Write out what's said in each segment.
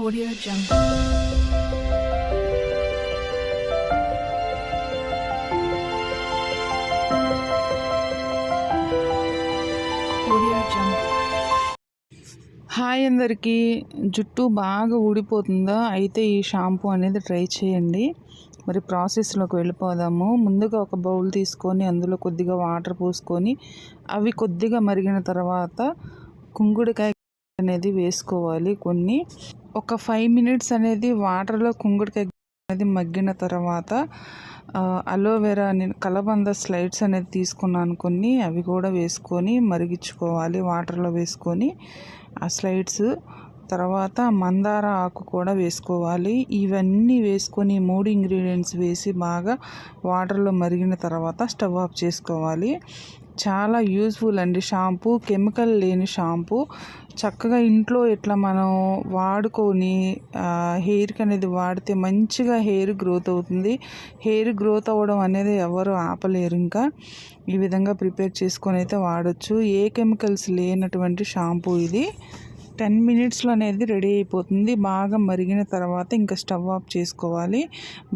Audio Jungle. Hi అందరికీ. జుట్టు బాగా ఊడిపోతుందా? అయితే ఈ షాంపూ అనేది ట్రై చేయండి. మరి ప్రాసెస్లోకి వెళ్ళిపోదాము. ముందుగా ఒక బౌల్ తీసుకొని అందులో కొద్దిగా వాటర్ పోసుకొని అవి కొద్దిగా మరిగిన తర్వాత కుంగుడికాయ అనేది వేసుకోవాలి. కొన్ని ఒక ఫైవ్ మినిట్స్ అనేది వాటర్లో కుంగుడికాయ అనేది మగ్గిన తర్వాత అలోవెరా నేను కలబంద స్లైడ్స్ అనేది తీసుకున్నాను కొన్ని. అవి కూడా వేసుకొని మరిగించుకోవాలి వాటర్లో వేసుకొని ఆ స్లైడ్స్ తర్వాత మందార ఆకు కూడా వేసుకోవాలి. ఇవన్నీ వేసుకొని మూడు ఇంగ్రీడియంట్స్ వేసి బాగా వాటర్లో మరిగిన తర్వాత స్టవ్ ఆఫ్ చేసుకోవాలి. చాలా యూజ్ఫుల్ అండి షాంపూ కెమికల్ లేని షాంపూ. చక్కగా ఇంట్లో ఇట్లా మనం వాడుకొని హెయిర్కి అనేది వాడితే మంచిగా హెయిర్ గ్రోత్ అవుతుంది. హెయిర్ గ్రోత్ అవ్వడం అనేది ఎవరు ఆపలేరు ఇంకా. ఈ విధంగా ప్రిపేర్ చేసుకొని అయితే వాడచ్చు. ఏ కెమికల్స్ లేనటువంటి షాంపూ ఇది. టెన్ మినిట్స్లో అనేది రెడీ అయిపోతుంది. బాగా మరిగిన తర్వాత ఇంకా స్టవ్ ఆఫ్ చేసుకోవాలి.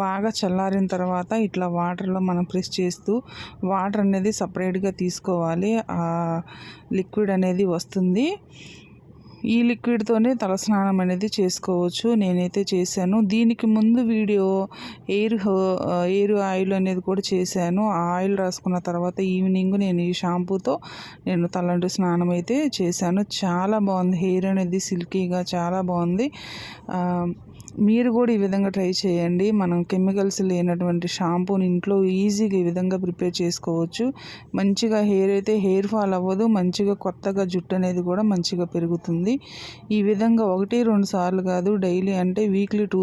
బాగా చల్లారిన తర్వాత ఇట్లా వాటర్లో మనం ప్రెస్ చేస్తూ వాటర్ అనేది సపరేట్గా తీసుకోవాలి. ఆ లిక్విడ్ అనేది వస్తుంది. ఈ లిక్విడ్తోనే తలస్నానం అనేది చేసుకోవచ్చు. నేనైతే చేశాను. దీనికి ముందు వీడియో ఎయిర్ ఎయిర్ ఆయిల్ అనేది కూడా చేశాను. ఆ ఆయిల్ రాసుకున్న తర్వాత ఈవినింగ్ నేను ఈ షాంపూతో నేను తలంటి స్నానం అయితే చేశాను. చాలా బాగుంది. హెయిర్ అనేది సిల్కీగా చాలా బాగుంది. మీరు కూడా ఈ విధంగా ట్రై చేయండి. మనం కెమికల్స్ లేనటువంటి షాంపూని ఇంట్లో ఈజీగా ఈ విధంగా ప్రిపేర్ చేసుకోవచ్చు. మంచిగా హెయిర్ అయితే హెయిర్ ఫాల్ అవ్వదు. మంచిగా కొత్తగా జుట్టు అనేది కూడా మంచిగా పెరుగుతుంది. ఈ విధంగా ఒకటి రెండు సార్లు కాదు డైలీ అంటే వీక్లీ టూ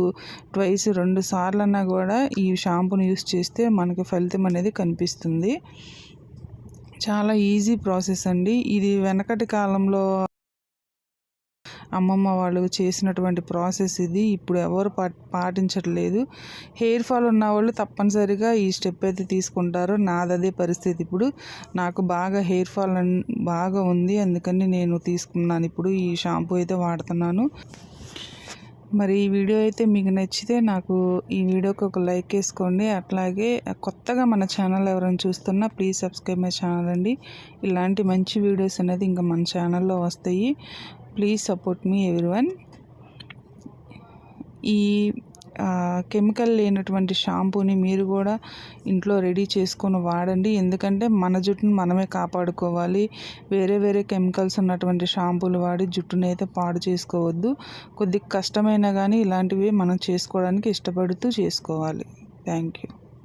ట్వైస్ రెండు సార్లు అన్నా కూడా ఈ షాంపూని యూస్ చేస్తే మనకి ఫలితం అనేది కనిపిస్తుంది. చాలా ఈజీ ప్రాసెస్ అండి. ఇది వెనకటి కాలంలో అమ్మమ్మ వాళ్ళు చేసినటువంటి ప్రాసెస్ ఇది. ఇప్పుడు ఎవరు పా పాటించట్లేదు. హెయిర్ ఫాల్ ఉన్న వాళ్ళు తప్పనిసరిగా ఈ స్టెప్ అయితే తీసుకుంటారు. నాదదే పరిస్థితి ఇప్పుడు. నాకు బాగా హెయిర్ ఫాల్ అన్- బాగా ఉంది. అందుకని నేను తీసుకున్నాను. ఇప్పుడు ఈ షాంపూ అయితే వాడుతున్నాను. మరి ఈ వీడియో అయితే మీకు నచ్చితే నాకు ఈ వీడియోకి ఒక లైక్ వేసుకోండి. అట్లాగే కొత్తగా మన ఛానల్ ఎవరైనా చూస్తున్నా ప్లీజ్ సబ్స్క్రైబ్ మై ఛానల్ అండి. ఇలాంటి మంచి వీడియోస్ అనేది ఇంకా మన ఛానల్లో వస్తాయి. Please support me everyone. ఈ కెమికల్ లేనటువంటి షాంపూని మీరు కూడా ఇంట్లో రెడీ చేసుకొని వాడండి. ఎందుకంటే మన జుట్టును మనమే కాపాడుకోవాలి. వేరే వేరే కెమికల్స్ ఉన్నటువంటి షాంపూలు వాడి జుట్టుని అయితే పాడు చేసుకోవద్దు. కొద్దిగా కష్టమైనా కానీ ఇలాంటివి మనం చేసుకోవడానికి ఇష్టపడుతూ చేసుకోవాలి. Thank you.